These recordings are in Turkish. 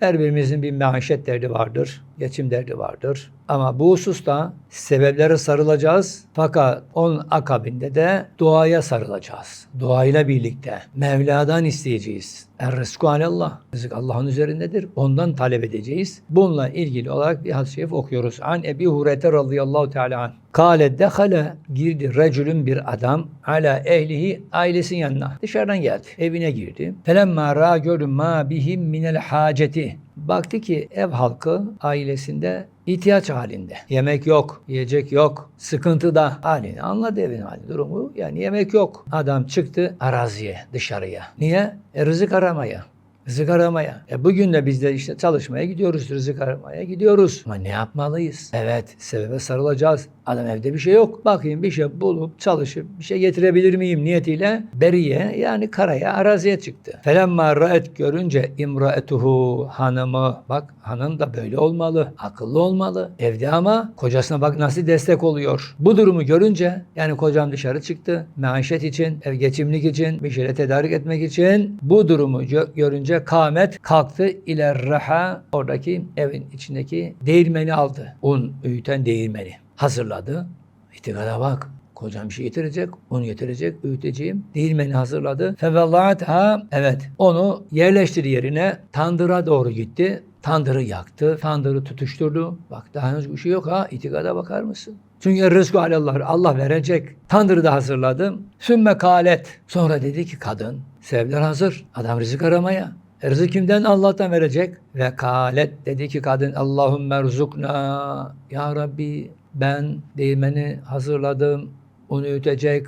Her birimizin bir maişet derdi vardır, geçim derdi vardır. Ama bu hususta sebeplere sarılacağız. Fakat onun akabinde de duaya sarılacağız. Duayla birlikte Mevla'dan isteyeceğiz. Er rızku alallah. Rızık Allah'ın üzerindedir. Ondan talep edeceğiz. Bununla ilgili olarak bir hadis-i şerif okuyoruz. An Ebi Hureyre radıyallahu teala anh. Kale dehale girdi recülün bir adam ala ehlihi ailesinin yanına. Dışarıdan geldi. Evine girdi. Felemma ra gördüm ma bihim minel haceti. Baktı ki ev halkı ailesinde ihtiyaç halinde. Yemek yok, yiyecek yok, sıkıntıda halini anladı evin hali durumu. Yani yemek yok. Adam çıktı araziye, dışarıya. Niye? E, rızık aramaya. Rızık aramaya. E bugün de biz de işte çalışmaya gidiyoruz, rızık aramaya gidiyoruz. Ama ne yapmalıyız? Evet, sebebe sarılacağız. Adam evde bir şey yok. Bakayım bir şey bulup çalışıp bir şey getirebilir miyim niyetiyle beriye yani karaya araziye çıktı. Felemma ra'et görünce imraetuhu hanımı bak hanım da böyle olmalı. Akıllı olmalı. Evde ama kocasına bak nasıl destek oluyor. Bu durumu görünce yani kocam dışarı çıktı. Maişet için, ev geçimlik için, bir şeyle tedarik etmek için bu durumu gö- görünce kâmet kalktı ile raha oradaki evin içindeki değirmeni aldı. Un öğüten değirmeni hazırladı. İtikada bak. Kocam bir şey getirecek, onu getirecek, öğüteceğim. Değirmeni hazırladı. Fevellatha, evet onu yerleştir yerine tandıra doğru gitti. Tandırı yaktı, tandırı tutuşturdu. Bak daha henüz bir şey yok ha, itikada bakar mısın? Çünkü rızkı alallah, Allah verecek. Tandırı da hazırladım. Sümme kalet. Sonra dedi ki kadın, sebepler hazır. Adam rızık aramaya. Rızık kimden? Allah'tan verecek. Ve kalet dedi ki kadın Allahümme rızukna. Ya Rabbi ben değirmeni hazırladım. Onu ütecek.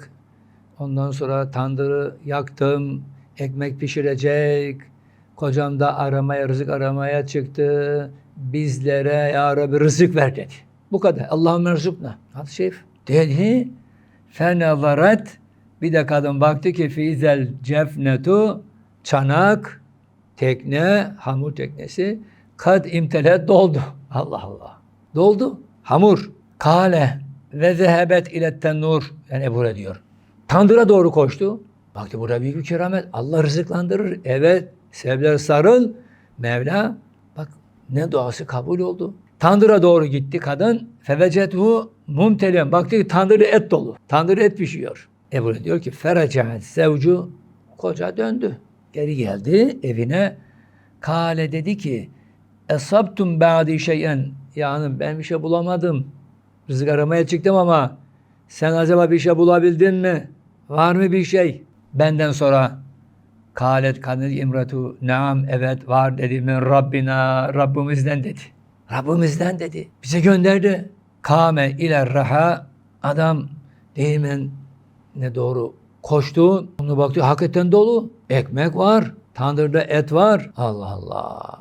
Ondan sonra tandırı yaktım. Ekmek pişirecek. Kocam da aramaya, rızık aramaya çıktı. Bizlere ya Rabbi rızık ver dedi. Bu kadar. Allahümme rızukna. Hadis-i şerif. Dedi. Fenezaret. Bir de kadın baktı ki fizel cefnetu çanak tekne, hamur teknesi kad imtelet doldu. Allah Allah. Doldu. Hamur. Kale ve zehebet ile tennur. Yani Ebu Hureyre diyor. Tandıra doğru koştu. Baktı burada büyük bir keramet. Allah rızıklandırır. Evet. Sebepler sarıl. Mevla bak ne duası kabul oldu. Tandıra doğru gitti kadın. Fevecethu mumtelen. Baktı ki tandırı et dolu. Tandırı et pişiyor. Ebu Hureyre diyor ki feracaat sevcu koca döndü. Geri geldi evine. Kale dedi ki Esabtum ba'di şeyen. Yani ben bir şey bulamadım. Rızık aramaya çıktım ama sen acaba bir şey bulabildin mi? Var mı bir şey? Benden sonra Kalet kadın imratu naam evet var dedi min Rabbina Rabbimizden dedi. Rabbimizden dedi. Bize gönderdi. Kame ile raha adam değirmen ne doğru koştu. Onu baktı hakikaten dolu. Ekmek var. Tandırda et var. Allah Allah.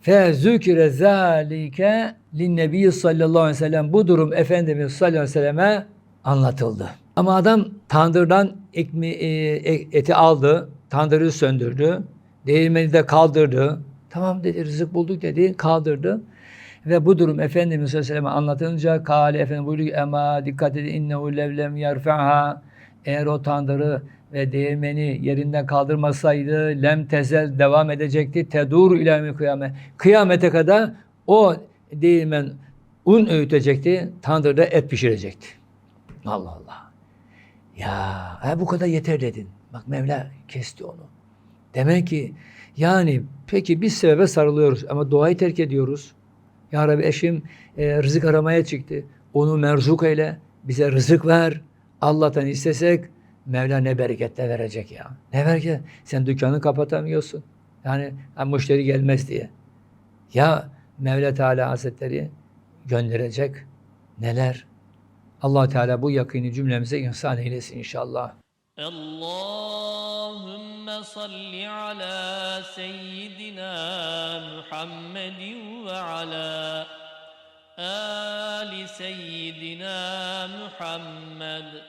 Fe zükire zalike linnebi sallallahu aleyhi ve sellem bu durum Efendimiz sallallahu aleyhi ve selleme anlatıldı. Ama adam tandırdan ekmi, e, e- eti aldı, tandırı söndürdü, değirmeni de kaldırdı. Tamam dedi, rızık bulduk dedi, kaldırdı. Ve bu durum Efendimiz sallallahu aleyhi ve selleme anlatılınca Kale Efendimiz buyurdu ki ama dikkat edin innehu levlem yerfeha eğer o tandırı ve değirmeni yerinden kaldırmasaydı lem tezel devam edecekti. Tedur ilamı kıyamet. Kıyamete kadar o değirmen un öğütecekti. Tandırda et pişirecekti. Allah Allah. Ya ha, bu kadar yeter dedin. Bak Mevla kesti onu. Demek ki yani peki biz sebebe sarılıyoruz ama duayı terk ediyoruz. Ya Rabbi eşim e, rızık aramaya çıktı. Onu merzuk eyle. Bize rızık ver. Allah'tan istesek Mevla ne bereketle verecek ya. Ne bereket? Sen dükkanı kapatamıyorsun. Yani müşteri gelmez diye. Ya Mevla Teala Hazretleri gönderecek neler? allah Teala bu yakını cümlemize insan eylesin inşallah. Allahümme salli ala seyyidina Muhammedin ve ala آل سيدنا محمد.